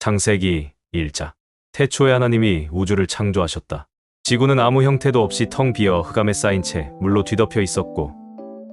창세기 1자 태초에 하나님이 우주를 창조하셨다. 지구는 아무 형태도 없이 텅 비어 흑암에 쌓인 채 물로 뒤덮여 있었고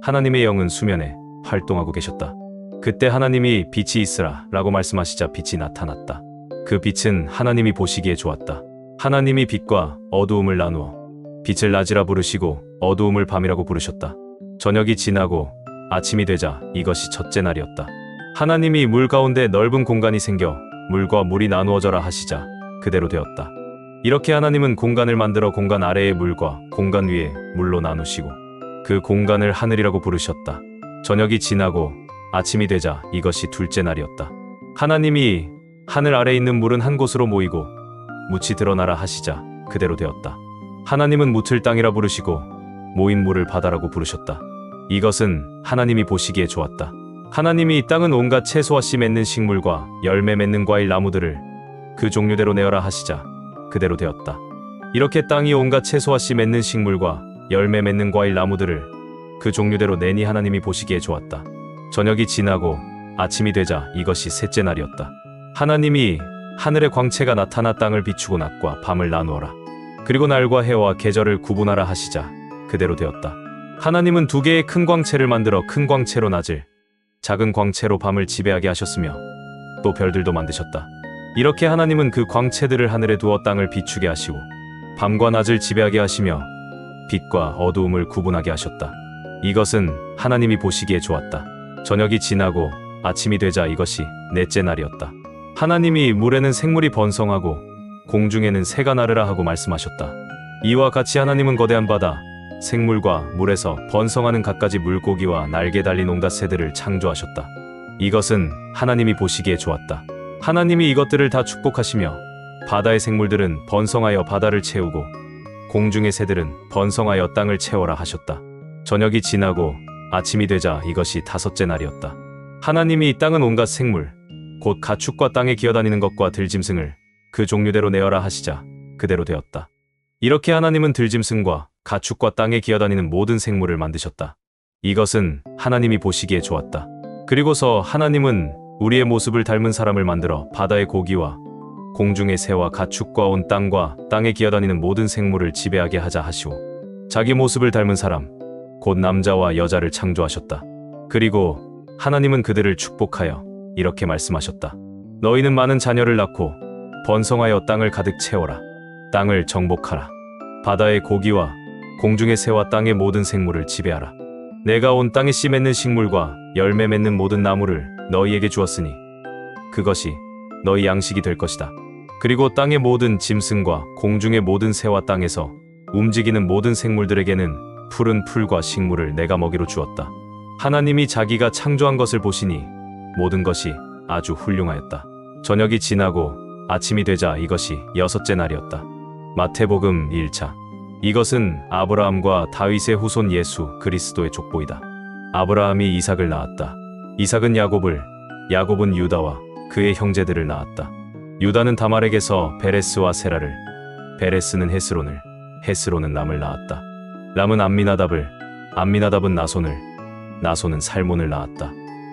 하나님의 영은 수면에 활동하고 계셨다. 그때 하나님이 빛이 있으라 라고 말씀하시자 빛이 나타났다. 그 빛은 하나님이 보시기에 좋았다. 하나님이 빛과 어두움을 나누어 빛을 낮이라 부르시고 어두움을 밤이라고 부르셨다. 저녁이 지나고 아침이 되자 이것이 첫째 날이었다. 하나님이 물 가운데 넓은 공간이 생겨 물과 물이 나누어져라 하시자 그대로 되었다. 이렇게 하나님은 공간을 만들어 공간 아래의 물과 공간 위에 물로 나누시고 그 공간을 하늘이라고 부르셨다. 저녁이 지나고 아침이 되자 이것이 둘째 날이었다. 하나님이 하늘 아래 있는 물은 한 곳으로 모이고 묻이 드러나라 하시자 그대로 되었다. 하나님은 묻을 땅이라 부르시고 모인 물을 바다라고 부르셨다. 이것은 하나님이 보시기에 좋았다. 하나님이 땅은 온갖 채소와 씨 맺는 식물과 열매 맺는 과일 나무들을 그 종류대로 내어라 하시자 그대로 되었다. 이렇게 땅이 온갖 채소와 씨 맺는 식물과 열매 맺는 과일 나무들을 그 종류대로 내니 하나님이 보시기에 좋았다. 저녁이 지나고 아침이 되자 이것이 셋째 날이었다. 하나님이 하늘의 광채가 나타나 땅을 비추고 낮과 밤을 나누어라. 그리고 날과 해와 계절을 구분하라 하시자 그대로 되었다. 하나님은 두 개의 큰 광채를 만들어 큰 광채로 낮을, 작은 광채로 밤을 지배하게 하셨으며 또 별들도 만드셨다. 이렇게 하나님은 그 광채들을 하늘에 두어 땅을 비추게 하시고 밤과 낮을 지배하게 하시며 빛과 어두움을 구분하게 하셨다. 이것은 하나님이 보시기에 좋았다. 저녁이 지나고 아침이 되자 이것이 넷째 날이었다. 하나님이 물에는 생물이 번성하고 공중에는 새가 나르라 하고 말씀하셨다. 이와 같이 하나님은 거대한 바다, 생물과 물에서 번성하는 갖가지 물고기와 날개 달린 온갖 새들을 창조하셨다. 이것은 하나님이 보시기에 좋았다. 하나님이 이것들을 다 축복하시며 바다의 생물들은 번성하여 바다를 채우고 공중의 새들은 번성하여 땅을 채워라 하셨다. 저녁이 지나고 아침이 되자 이것이 다섯째 날이었다. 하나님이 이 땅은 온갖 생물, 곧 가축과 땅에 기어다니는 것과 들짐승을 그 종류대로 내어라 하시자 그대로 되었다. 이렇게 하나님은 들짐승과 가축과 땅에 기어다니는 모든 생물을 만드셨다. 이것은 하나님이 보시기에 좋았다. 그리고서 하나님은 우리의 모습을 닮은 사람을 만들어 바다의 고기와 공중의 새와 가축과 온 땅과 땅에 기어다니는 모든 생물을 지배하게 하자 하시오. 자기 모습을 닮은 사람, 곧 남자와 여자를 창조하셨다. 그리고 하나님은 그들을 축복하여 이렇게 말씀하셨다. 너희는 많은 자녀를 낳고 번성하여 땅을 가득 채워라. 땅을 정복하라. 바다의 고기와 공중의 새와 땅의 모든 생물을 지배하라. 내가 온 땅에 씨 맺는 식물과 열매 맺는 모든 나무를 너희에게 주었으니 그것이 너희 양식이 될 것이다. 그리고 땅의 모든 짐승과 공중의 모든 새와 땅에서 움직이는 모든 생물들에게는 푸른 풀과 식물을 내가 먹이로 주었다. 하나님이 자기가 창조한 것을 보시니 모든 것이 아주 훌륭하였다. 저녁이 지나고 아침이 되자 이것이 여섯째 날이었다. 마태복음 1차. 이것은 아브라함과 다윗의 후손 예수 그리스도의 족보이다. 아브라함이 이삭을 낳았다. 이삭은 야곱을, 야곱은 유다와 그의 형제들을 낳았다. 유다는 다말에게서 베레스와 세라를, 베레스는 헤스론을, 헤스론은 람을 낳았다. 람은 암미나답을, 암미나답은 나손을, 나손은 살몬을 낳았다.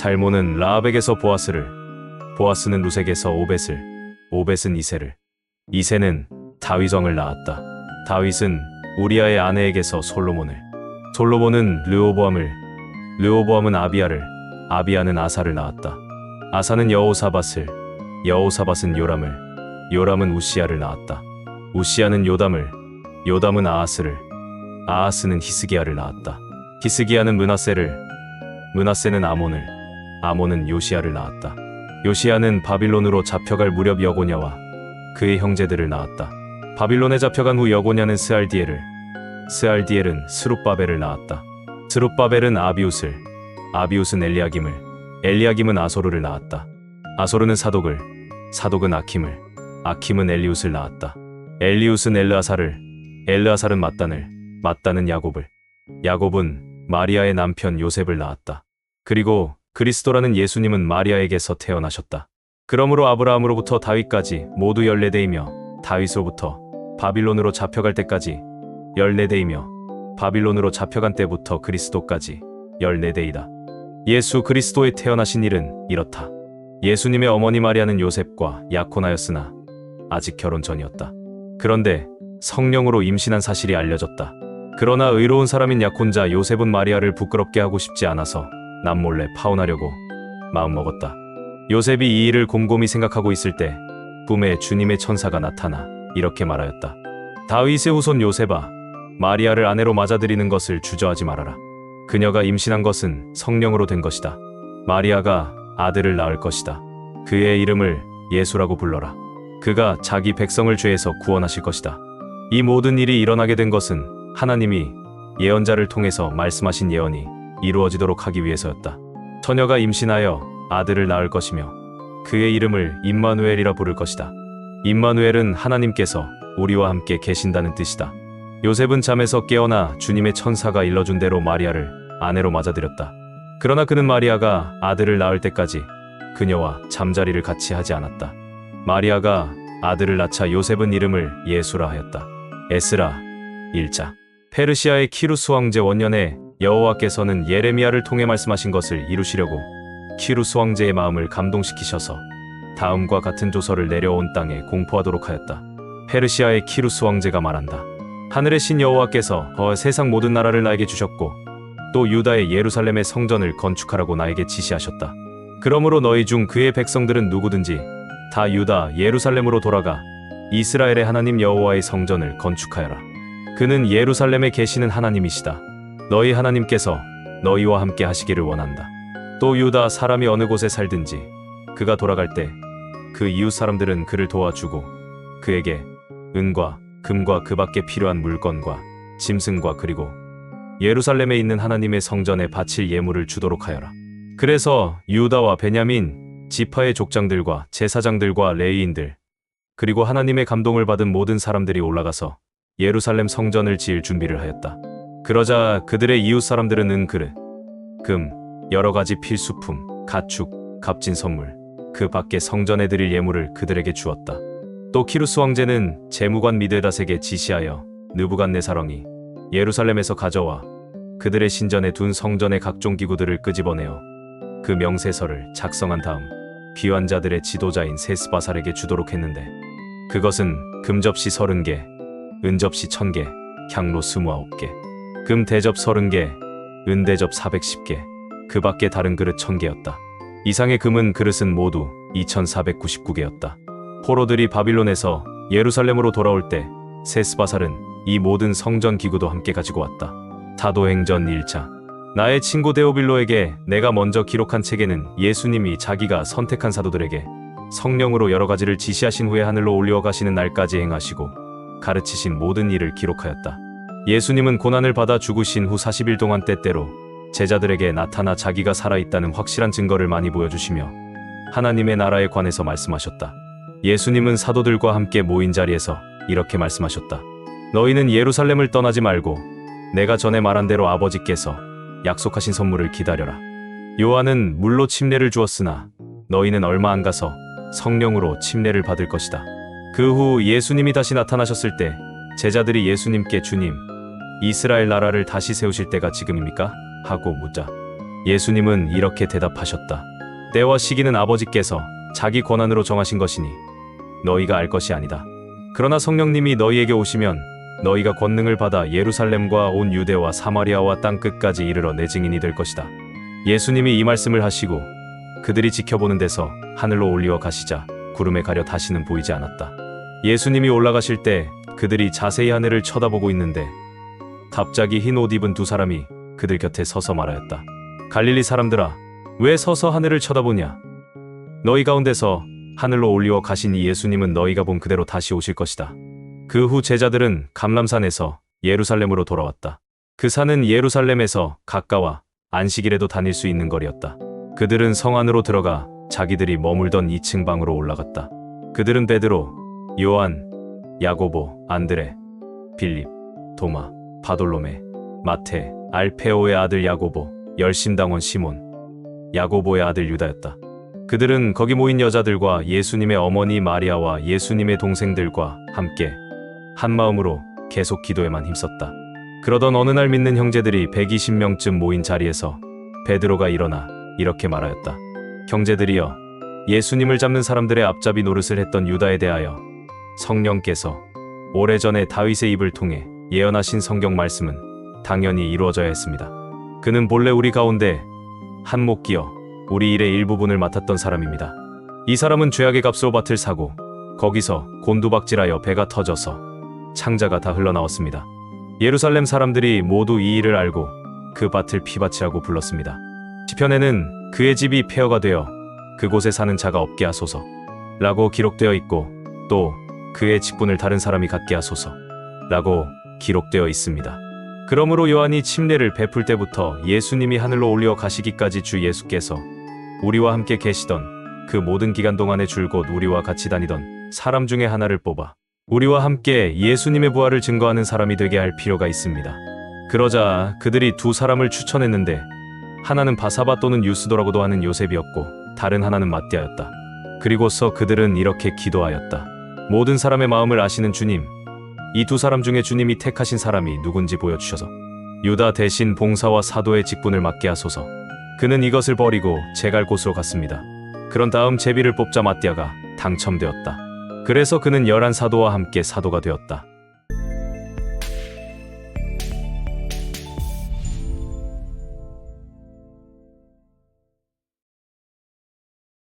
살몬은 라합에게서 보아스를, 보아스는 루색에서 오벳을, 오벳은 이세를, 이세는 다위성을 낳았다. 다윗은 우리아의 아내에게서 솔로몬을, 솔로몬은 르오보암을, 르오보암은 아비아를, 아비아는 아사를 낳았다. 아사는 여호사밧을, 여호사밧은 요람을, 요람은 우시아를 낳았다. 우시아는 요담을, 요담은 아하스를, 아하스는 히스기야를 낳았다. 히스기야는 문하세를, 문하세는 아몬을, 아몬은 요시아를 낳았다. 요시아는 바빌론으로 잡혀갈 무렵 여고냐와 그의 형제들을 낳았다. 바빌론에 잡혀간 후 여고냐는 스알디엘을, 스알디엘은 스룹바벨을 낳았다. 스룹바벨은 아비웃을, 아비웃은 엘리야김을, 엘리야김은 아소르를 낳았다. 아소르는 사독을, 사독은 아킴을, 아킴은 엘리웃을 낳았다. 엘리웃은 엘르아사를, 엘르아살은 맞단을, 맞단은 야곱을, 야곱은 마리아의 남편 요셉을 낳았다. 그리고 그리스도라는 예수님은 마리아에게서 태어나셨다. 그러므로 아브라함으로부터 다윗까지 모두 14대이며 다윗으로부터 바빌론으로 잡혀갈 때까지 14대이며 바빌론으로 잡혀간 때부터 그리스도까지 14대이다. 예수 그리스도의 태어나신 일은 이렇다. 예수님의 어머니 마리아는 요셉과 약혼하였으나 아직 결혼 전이었다. 그런데 성령으로 임신한 사실이 알려졌다. 그러나 의로운 사람인 약혼자 요셉은 마리아를 부끄럽게 하고 싶지 않아서 남몰래 파혼하려고 마음먹었다. 요셉이 이 일을 곰곰이 생각하고 있을 때 꿈에 주님의 천사가 나타나 이렇게 말하였다. 다윗의 후손 요셉아, 마리아를 아내로 맞아들이는 것을 주저하지 말아라. 그녀가 임신한 것은 성령으로 된 것이다. 마리아가 아들을 낳을 것이다. 그의 이름을 예수라고 불러라. 그가 자기 백성을 죄에서 구원하실 것이다. 이 모든 일이 일어나게 된 것은 하나님이 예언자를 통해서 말씀하신 예언이 이루어지도록 하기 위해서였다. 처녀가 임신하여 아들을 낳을 것이며 그의 이름을 임마누엘이라 부를 것이다. 임마누엘은 하나님께서 우리와 함께 계신다는 뜻이다. 요셉은 잠에서 깨어나 주님의 천사가 일러준 대로 마리아를 아내로 맞아들였다. 그러나 그는 마리아가 아들을 낳을 때까지 그녀와 잠자리를 같이 하지 않았다. 마리아가 아들을 낳자 요셉은 이름을 예수라 하였다. 에스라 1자 페르시아의 키루스 황제 원년에 여호와께서는 예레미야를 통해 말씀하신 것을 이루시려고 키루스 황제의 마음을 감동시키셔서 다음과 같은 조서를 내려온 땅에 공포하도록 하였다. 페르시아의 키루스 왕제가 말한다. 하늘의 신 여호와께서 어, 세상 모든 나라를 나에게 주셨고 또 유다의 예루살렘의 성전을 건축하라고 나에게 지시하셨다. 그러므로 너희 중 그의 백성들은 누구든지 다 유다 예루살렘으로 돌아가 이스라엘의 하나님 여호와의 성전을 건축하여라. 그는 예루살렘에 계시는 하나님이시다. 너희 하나님께서 너희와 함께 하시기를 원한다. 또 유다 사람이 어느 곳에 살든지 그가 돌아갈 때 그 이웃 사람들은 그를 도와주고 그에게 은과 금과 그 밖에 필요한 물건과 짐승과 그리고 예루살렘에 있는 하나님의 성전에 바칠 예물을 주도록 하여라. 그래서 유다와 베냐민 지파의 족장들과 제사장들과 레이인들 그리고 하나님의 감동을 받은 모든 사람들이 올라가서 예루살렘 성전을 지을 준비를 하였다. 그러자 그들의 이웃 사람들은 은 그릇, 금, 여러 가지 필수품, 가축, 값진 선물, 그 밖에 성전에 드릴 예물을 그들에게 주었다. 또 키루스 왕제는 재무관 미드다색에 지시하여 느부갓네사령이 예루살렘에서 가져와 그들의 신전에 둔 성전의 각종 기구들을 끄집어내어 그 명세서를 작성한 다음 귀환자들의 지도자인 세스바살에게 주도록 했는데 그것은 금접시 30개, 은접시 1000개, 향로 29개, 금 대접 30개, 은 대접 410개, 그 밖에 다른 그릇 1000개였다. 이상의 금은 그릇은 모두 2499개였다. 포로들이 바빌론에서 예루살렘으로 돌아올 때 세스바살은 이 모든 성전 기구도 함께 가지고 왔다. 사도행전 1차 나의 친구 데오빌로에게 내가 먼저 기록한 책에는 예수님이 자기가 선택한 사도들에게 성령으로 여러 가지를 지시하신 후에 하늘로 올려 가시는 날까지 행하시고 가르치신 모든 일을 기록하였다. 예수님은 고난을 받아 죽으신 후 40일 동안 때때로 제자들에게 나타나 자기가 살아있다는 확실한 증거를 많이 보여주시며 하나님의 나라에 관해서 말씀하셨다. 예수님은 사도들과 함께 모인 자리에서 이렇게 말씀하셨다. 너희는 예루살렘을 떠나지 말고 내가 전에 말한 대로 아버지께서 약속하신 선물을 기다려라. 요한은 물로 침례를 주었으나 너희는 얼마 안 가서 성령으로 침례를 받을 것이다. 그 후 예수님이 다시 나타나셨을 때 제자들이 예수님께 주님, 이스라엘 나라를 다시 세우실 때가 지금입니까? 하고 묻자 예수님은 이렇게 대답하셨다. 때와 시기는 아버지께서 자기 권한으로 정하신 것이니 너희가 알 것이 아니다. 그러나 성령님이 너희에게 오시면 너희가 권능을 받아 예루살렘과 온 유대와 사마리아와 땅 끝까지 이르러 내 증인이 될 것이다. 예수님이 이 말씀을 하시고 그들이 지켜보는 데서 하늘로 올리어 가시자 구름에 가려 다시는 보이지 않았다. 예수님이 올라가실 때 그들이 자세히 하늘을 쳐다보고 있는데 갑자기 흰 옷 입은 두 사람이 그들 곁에 서서 말하였다. 갈릴리 사람들아, 왜 서서 하늘을 쳐다보냐? 너희 가운데서 하늘로 올리어 가신 이 예수님은 너희가 본 그대로 다시 오실 것이다. 그 후 제자들은 감람산에서 예루살렘으로 돌아왔다. 그 산은 예루살렘에서 가까워 안식일에도 다닐 수 있는 거리였다. 그들은 성 안으로 들어가 자기들이 머물던 2층 방으로 올라갔다. 그들은 베드로, 요한, 야고보, 안드레, 빌립, 도마, 바돌로메, 마테, 알페오의 아들 야고보, 열심당원 시몬, 야고보의 아들 유다였다. 그들은 거기 모인 여자들과 예수님의 어머니 마리아와 예수님의 동생들과 함께 한 마음으로 계속 기도에만 힘썼다. 그러던 어느 날 믿는 형제들이 120명쯤 모인 자리에서 베드로가 일어나 이렇게 말하였다. 형제들이여, 예수님을 잡는 사람들의 앞잡이 노릇을 했던 유다에 대하여 성령께서 오래전에 다윗의 입을 통해 예언하신 성경 말씀은 당연히 이루어져야 했습니다. 그는 본래 우리 가운데 한몫기어 우리 일의 일부분을 맡았던 사람입니다. 이 사람은 죄악의 값으로 밭을 사고 거기서 곤두박질하여 배가 터져서 창자가 다 흘러나왔습니다. 예루살렘 사람들이 모두 이 일을 알고 그 밭을 피밭이라고 불렀습니다. 시편에는 그의 집이 폐허가 되어 그곳에 사는 자가 없게 하소서 라고 기록되어 있고 또 그의 직분을 다른 사람이 갖게 하소서 라고 기록되어 있습니다. 그러므로 요한이 침례를 베풀 때부터 예수님이 하늘로 올려 가시기까지 주 예수께서 우리와 함께 계시던 그 모든 기간 동안에 줄곧 우리와 같이 다니던 사람 중에 하나를 뽑아 우리와 함께 예수님의 부활을 증거하는 사람이 되게 할 필요가 있습니다. 그러자 그들이 두 사람을 추천했는데 하나는 바사바 또는 유스도라고도 하는 요셉이었고 다른 하나는 마띠아였다. 그리고서 그들은 이렇게 기도하였다. 모든 사람의 마음을 아시는 주님, 이 두 사람 중에 주님이 택하신 사람이 누군지 보여주셔서 유다 대신 봉사와 사도의 직분을 맡게 하소서. 그는 이것을 버리고 제갈 곳으로 갔습니다. 그런 다음 제비를 뽑자 마띠아가 당첨되었다. 그래서 그는 열한 사도와 함께 사도가 되었다.